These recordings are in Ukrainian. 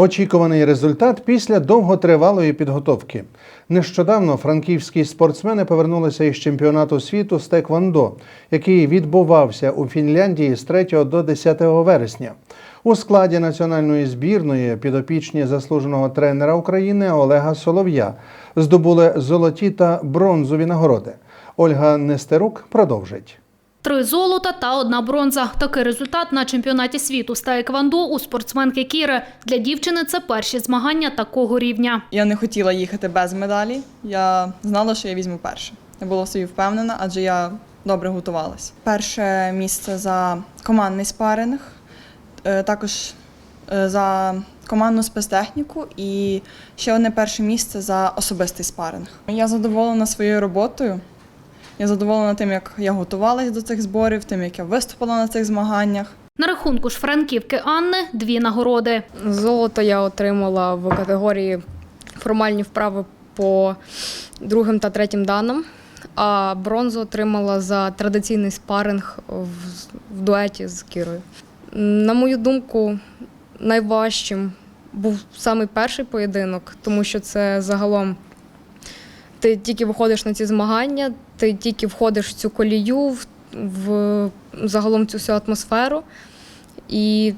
Очікуваний результат після довготривалої підготовки. Нещодавно франківські спортсмени повернулися із чемпіонату світу з Теквондо, який відбувався у Фінляндії з 3 до 10 вересня. У складі національної збірної підопічні заслуженого тренера України Олега Солов'я здобули золоті та бронзові нагороди. Ольга Нестерук продовжить. Три золота та одна бронза. Такий результат на чемпіонаті світу з таеквондо у спортсменки Кіри. Для дівчини це перші змагання такого рівня. Я не хотіла їхати без медалі. Я знала, що я візьму перше. Я була собі впевнена, адже я добре готувалася. Перше місце за командний спаринг, е, також е, за командну спецтехніку і ще одне перше місце за особистий спаринг. Я задоволена своєю роботою. Я задоволена тим, як я готувалася до цих зборів, тим, як я виступила на цих змаганнях. На рахунку ж франківки Анни дві нагороди. Золото я отримала в категорії формальні вправи по другим та третім даним, а бронзу отримала за традиційний спаринг в, в дуеті з Кірою. На мою думку, найважчим був саме перший поєдинок, тому що це загалом ти тільки виходиш на ці змагання, ти тільки входиш в цю колію, в, в загалом цю всю атмосферу. І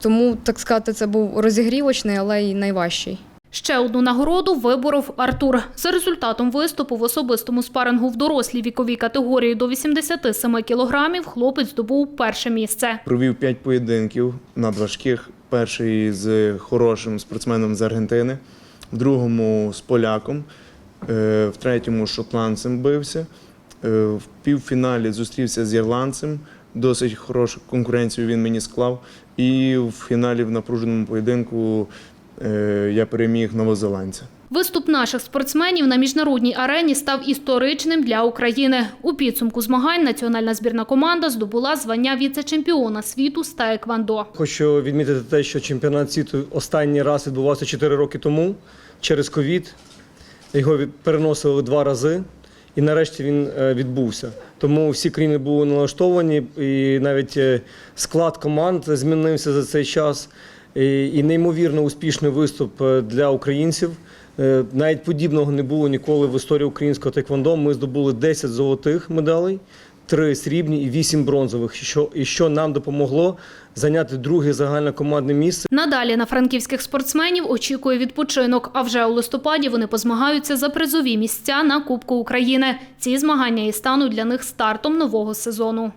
тому, так сказати, це був розігрівочний, але й найважчий. Ще одну нагороду виборов Артур. За результатом виступу в особистому спарингу в дорослій віковій категорії до 87 кілограмів хлопець здобув перше місце. Провів п'ять поєдинків надважких. Перший з хорошим спортсменом з Аргентини, в другому з поляком, в третьому з шотландцем бився. Е, В півфіналі зустрівся з ірландцем. Досить хорошу конкуренцію він мені склав. І в фіналі в напруженому поєдинку е, я переміг новозеландця. Виступ наших спортсменів на міжнародній арені став історичним для України. У підсумку змагань національна збірна команда здобула звання віце-чемпіона світу з таеквондо. Хочу відмітити те, що чемпіонат світу останній раз відбувався 4 роки тому через ковід. Його переносили два рази, і нарешті він е, відбувся. Тому всі країни були налаштовані, і навіть е, склад команд змінився за цей час. І неймовірно успішний виступ е, для українців. Навіть подібного не було ніколи в історії українського тайквондо. Ми здобули 10 золотих медалей, 3 срібні і вісім бронзових, що, і що нам допомогло зайняти друге загальнокомандне місце. Надалі на франківських спортсменів очікує відпочинок. А вже у листопаді вони позмагаються за призові місця на Кубку України. Ці змагання і стануть для них стартом нового сезону.